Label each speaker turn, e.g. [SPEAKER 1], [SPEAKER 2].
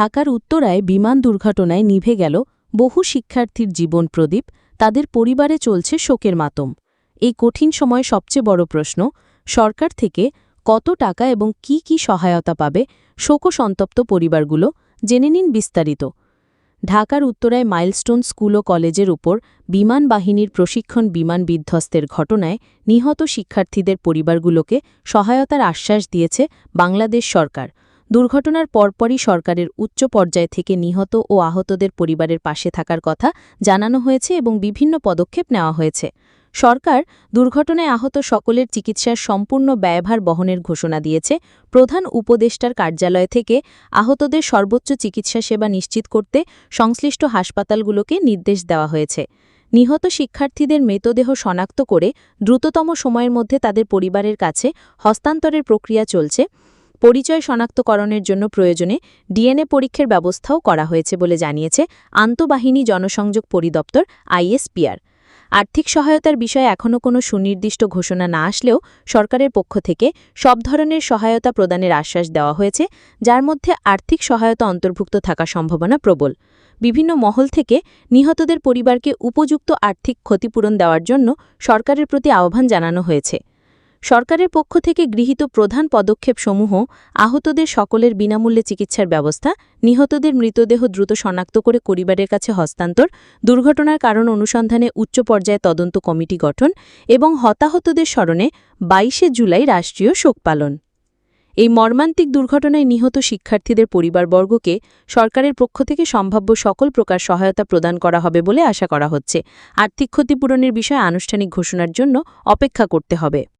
[SPEAKER 1] ঢাকার উত্তরায় বিমান দুর্ঘটনায় নিভে গেল বহু শিক্ষার্থীর জীবন প্রদীপ, তাদের পরিবারে চলছে শোকের মাতম। এই কঠিন সময়ে সবচেয়ে বড় প্রশ্ন, সরকার থেকে কত টাকা এবং কি কি সহায়তা পাবে শোকসন্তপ্ত পরিবারগুলো? জেনে নিন বিস্তারিত। ঢাকার উত্তরায় মাইলস্টোন স্কুল ও কলেজের উপর বিমান বাহিনীর প্রশিক্ষণ বিমান বিধ্বস্তের ঘটনায় নিহত শিক্ষার্থীদের পরিবারগুলোকে সহায়তার আশ্বাস দিয়েছে বাংলাদেশ সরকার। দুর্ঘটনার পরপরই সরকারের উচ্চ পর্যায় থেকে নিহত ও আহতদের পরিবারের পাশে থাকার কথা জানানো হয়েছে এবং বিভিন্ন পদক্ষেপ নেওয়া হয়েছে। সরকার দুর্ঘটনায় আহত সকলের চিকিৎসার সম্পূর্ণ ব্যয়ভার বহনের ঘোষণা দিয়েছে। প্রধান উপদেষ্টার কার্যালয় থেকে আহতদের সর্বোচ্চ চিকিৎসা সেবা নিশ্চিত করতে সংশ্লিষ্ট হাসপাতালগুলোকে নির্দেশ দেওয়া হয়েছে। নিহত শিক্ষার্থীদের মৃতদেহ শনাক্ত করে দ্রুততম সময়ের মধ্যে তাদের পরিবারের কাছে হস্তান্তরের প্রক্রিয়া চলছে। পরিচয় শনাক্তকরণের জন্য প্রয়োজনে ডিএনএ পরীক্ষার ব্যবস্থাও করা হয়েছে বলে জানিয়েছে আন্তঃবাহিনী জনসংযোগ পরিদপ্তর আইএসপিআর। আর্থিক সহায়তার বিষয়ে এখনও কোনো সুনির্দিষ্ট ঘোষণা না আসলেও সরকারের পক্ষ থেকে সব ধরনের সহায়তা প্রদানের আশ্বাস দেওয়া হয়েছে, যার মধ্যে আর্থিক সহায়তা অন্তর্ভুক্ত থাকা সম্ভাবনা প্রবল। বিভিন্ন মহল থেকে নিহতদের পরিবারকে উপযুক্ত আর্থিক ক্ষতিপূরণ দেওয়ার জন্য সরকারের প্রতি আহ্বান জানানো হয়েছে। সরকারের পক্ষ থেকে গৃহীত প্রধান পদক্ষেপসমূহ আহতদের সকলের বিনামূল্যে চিকিৎসার ব্যবস্থা, নিহতদের মৃতদেহ দ্রুত শনাক্ত করে পরিবারের কাছে হস্তান্তর, দুর্ঘটনার কারণ অনুসন্ধানে উচ্চ পর্যায়ে তদন্ত কমিটি গঠন এবং হতাহতদের স্মরণে বাইশে জুলাই রাষ্ট্রীয় শোক পালন। এই মর্মান্তিক দুর্ঘটনায় নিহত শিক্ষার্থীদের পরিবারবর্গকে সরকারের পক্ষ থেকে সম্ভাব্য সকল প্রকার সহায়তা প্রদান করা হবে বলে আশা করা হচ্ছে। আর্থিক ক্ষতিপূরণের বিষয়ে আনুষ্ঠানিক ঘোষণার জন্য অপেক্ষা করতে হবে।